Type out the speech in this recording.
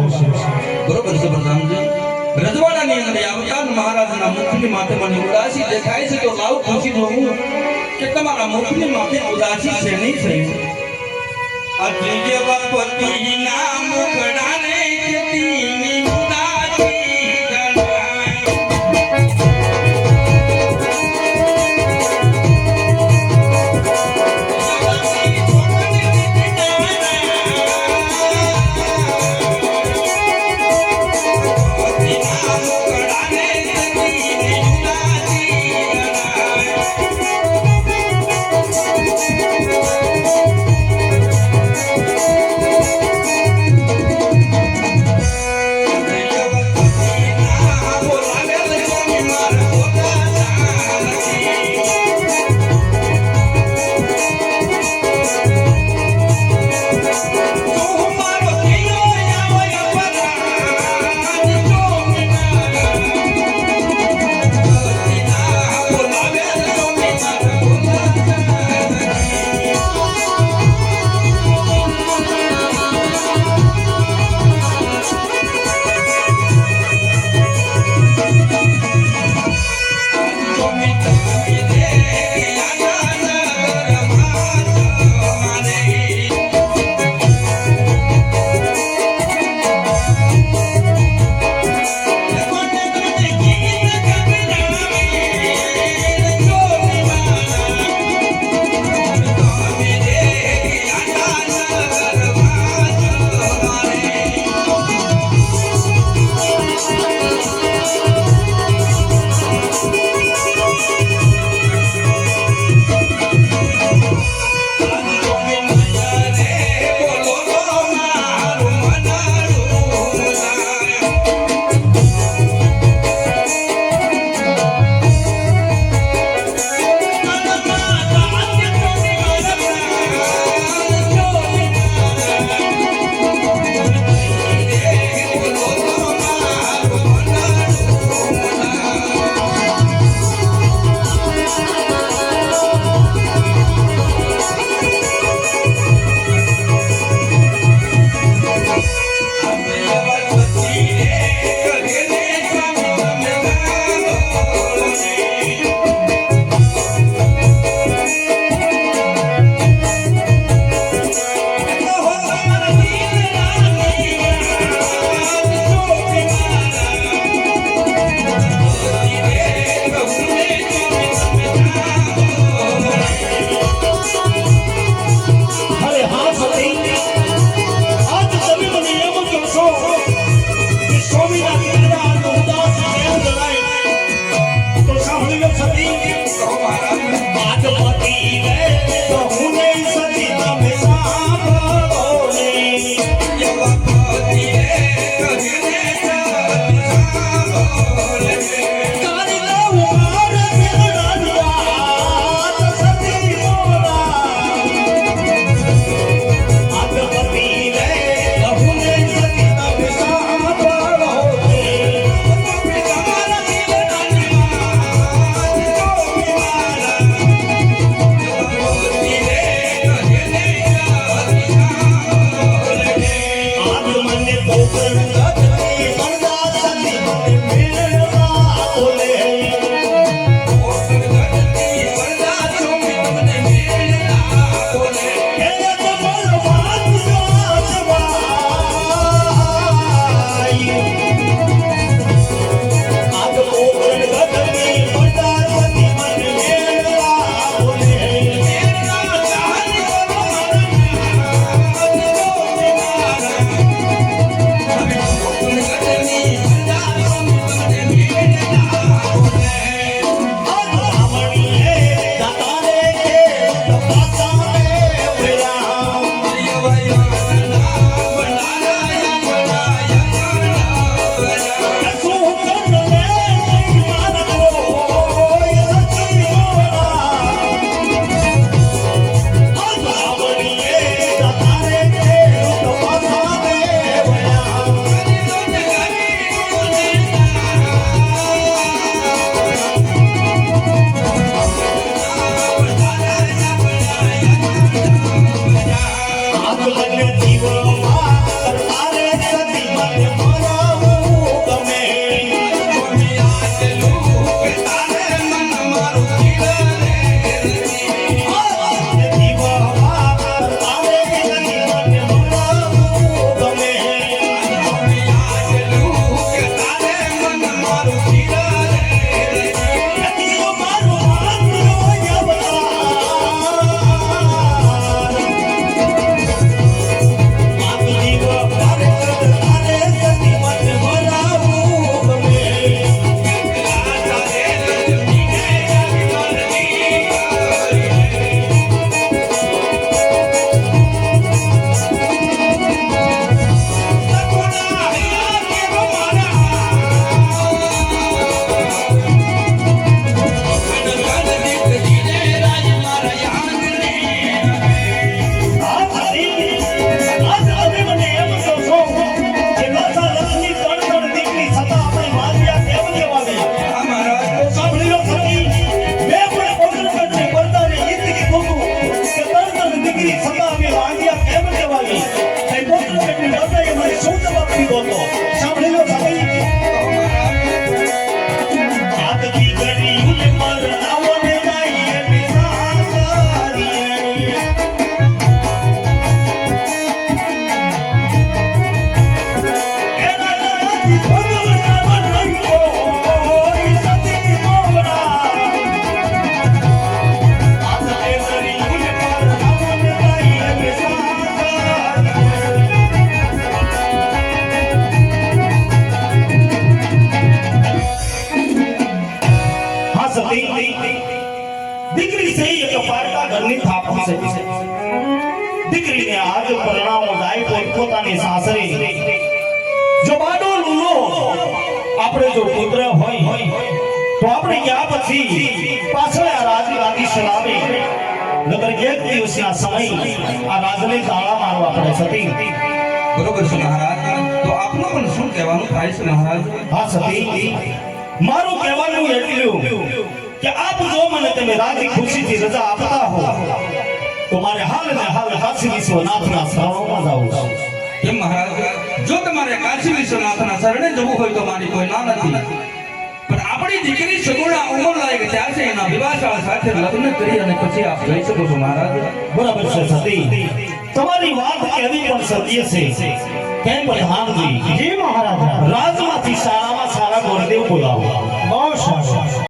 બરોબર છે પ્રધાનજી રજવાડાની અંદર આવતા મહારાજના મુખની માથે મને ઉદાસી દેખાય છે તો લાવ પૂછી જોઉં કે તમારા મુખની માથે ઉદાસી છે નહીં થઈ અતિ જેવા પતિના મુખડાને આપણે જો પુત્ર હોય તો આપણે ગયા પછી પાછળ આ રાજ ગાદી સલામે નગર એક આ સમય આ રાજને તાળા મારવા પડે સતી. બરોબર છે મહારાજ. તો આપનું પણ શું કહેવાનું થાય છે મહારાજ? હા સતી. મારું કહેવાનું એટલું કે આપ જો મને તમે રાજી ખુશીથી રજા આપતા હો તો મારે હાલ ને હાલ હાથી વિશ્વનાથના શરણોમાં જાવું છે. કેમ મહારાજ? જો તમારે કાશી વિશ્વનાથના શરણે જવું હોય તો મારી કોઈ ના નથી. પણ આપણી દીકરી સગુણા ઉંમર લાયક ત્યાં છે એના વિવાહ સાથે લગ્ન કરી અને પછી આપ જઈ શકો છો મહારાજ. બરાબર છે સતી. તમારી વાત કેવી પણ સત્ય છે કેમ પ્રધાનજી જી મહારાજ. રાજમાંથી સારામાં સારા ગોરદેવ બોલાવો. બહુ સારું.